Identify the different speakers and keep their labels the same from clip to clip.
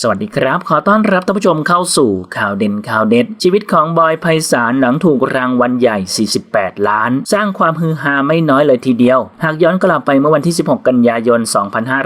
Speaker 1: สวัสดีครับ ขอต้อนรับท่านผู้ชมเข้าสู่ข่าวเด่นข่าวเด็ด ชีวิตของบอยไพศาลหลังถูกรางวัลใหญ่ 48 ล้าน สร้างความฮือฮาไม่น้อยเลยทีเดียว หากย้อนกลับไปเมื่อวันที่ 16 กันยายน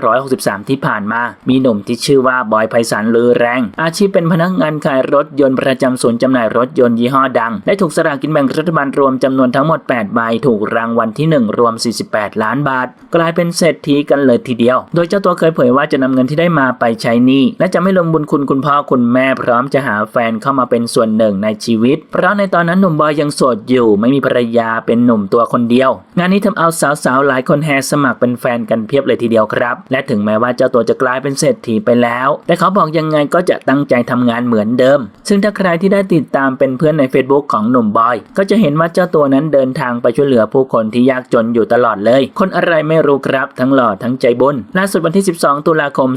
Speaker 1: 2563 ที่ผ่านมา มีหนุ่มที่ชื่อว่าบอยไพศาลลือแรง อาชีพเป็นพนักงานขายรถยนต์ประจำศูนย์จำหน่ายรถยนต์ยี่ห้อดัง ได้ถูกสลากกินแบ่งรัฐบาลรวมจำนวนทั้งหมด 8 ใบถูกรางวัลที่ 1 รวม 48 ล้านบาท กลายเป็นเศรษฐีกันเลยทีเดียว โดยเจ้าตัวเคยเผยว่าจะนำเงินที่ได้มาไปใช้หนี้และจะไม่ลงบุญคุณคุณพ่อคุณแม่พร้อมจะหาแฟนเข้ามาเป็นส่วนหนึ่งในชีวิต เพราะในตอนนั้นหนุ่มบอยยังโสดอยู่ไม่มีภรรยาเป็นหนุ่มตัวคนเดียว งานนี้ทำเอาสาวๆหลายคนแห่สมัครเป็นแฟนกันเพียบเลยทีเดียวครับ และถึงแม้ว่าเจ้าตัวจะกลายเป็นเศรษฐีไปแล้ว แต่เขาบอกยังไงก็จะตั้งใจทำงานเหมือนเดิม ซึ่งถ้าใครที่ได้ติดตามเป็นเพื่อนใน Facebook ของหนุ่มบอย ก็จะเห็นว่าเจ้าตัวนั้นเดินทางไปช่วยเหลือผู้คนที่ยากจนอยู่ตลอดเลย คนอะไรไม่รู้ครับ ทั้งหล่อทั้งใจบุญล่าสุดวันที่ 12 ตุลาคม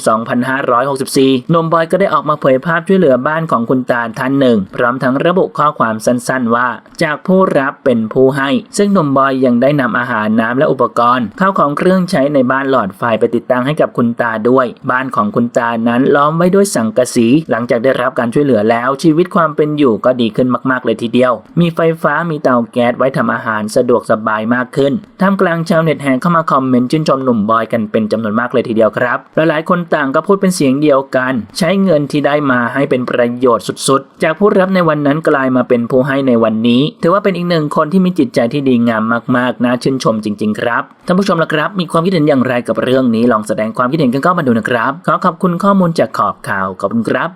Speaker 1: 2564นุ่มบอยก็ได้ออกมาเผยภาพช่วยเหลือบ้านของคุณตาท่านหนึ่ง พร้อมทั้งระบุข้อความสั้นๆ ว่า จากผู้รับเป็นผู้ให้ ซึ่งหนุ่มบอยยังได้นำอาหารน้ำและอุปกรณ์ข้าวของเครื่องใช้ในบ้านหลอดไฟไปติดตั้งให้กับคุณตาด้วย บ้านของคุณตานั้นล้อมไว้ด้วยสังกะสี หลังจากได้รับการช่วยเหลือแล้ว ชีวิตความเป็นอยู่ก็ดีขึ้นมากๆเลยทีเดียว มีไฟฟ้ามีเตาแก๊สไว้ทำอาหารสะดวกสบายมากขึ้นท่ามกลางชาวเน็ตแห่เข้ามาคอมเมนต์ชื่นชมหนุ่มบอยกันเป็นจำนวนมากเลยทีเดียวครับและหลายคนต่างก็พูดเป็นเสียงเดียวกันใช้เงินที่ได้มาให้เป็นประโยชน์สุดๆ จากผู้รับในวันนั้นกลายมาเป็นผู้ให้ในวันนี้ ถือว่าเป็นอีกหนึ่งคนที่มีจิตใจที่ดีงามมากๆน่าชื่นชมจริง ๆ ครับท่านผู้ชมละครับ มีความคิดเห็นอย่างไรกับเรื่องนี้ลองแสดงความคิดเห็นกันเข้ามาดูนะครับ ขอขอบคุณข้อมูลจากขอบข่าวขอบคุณครับ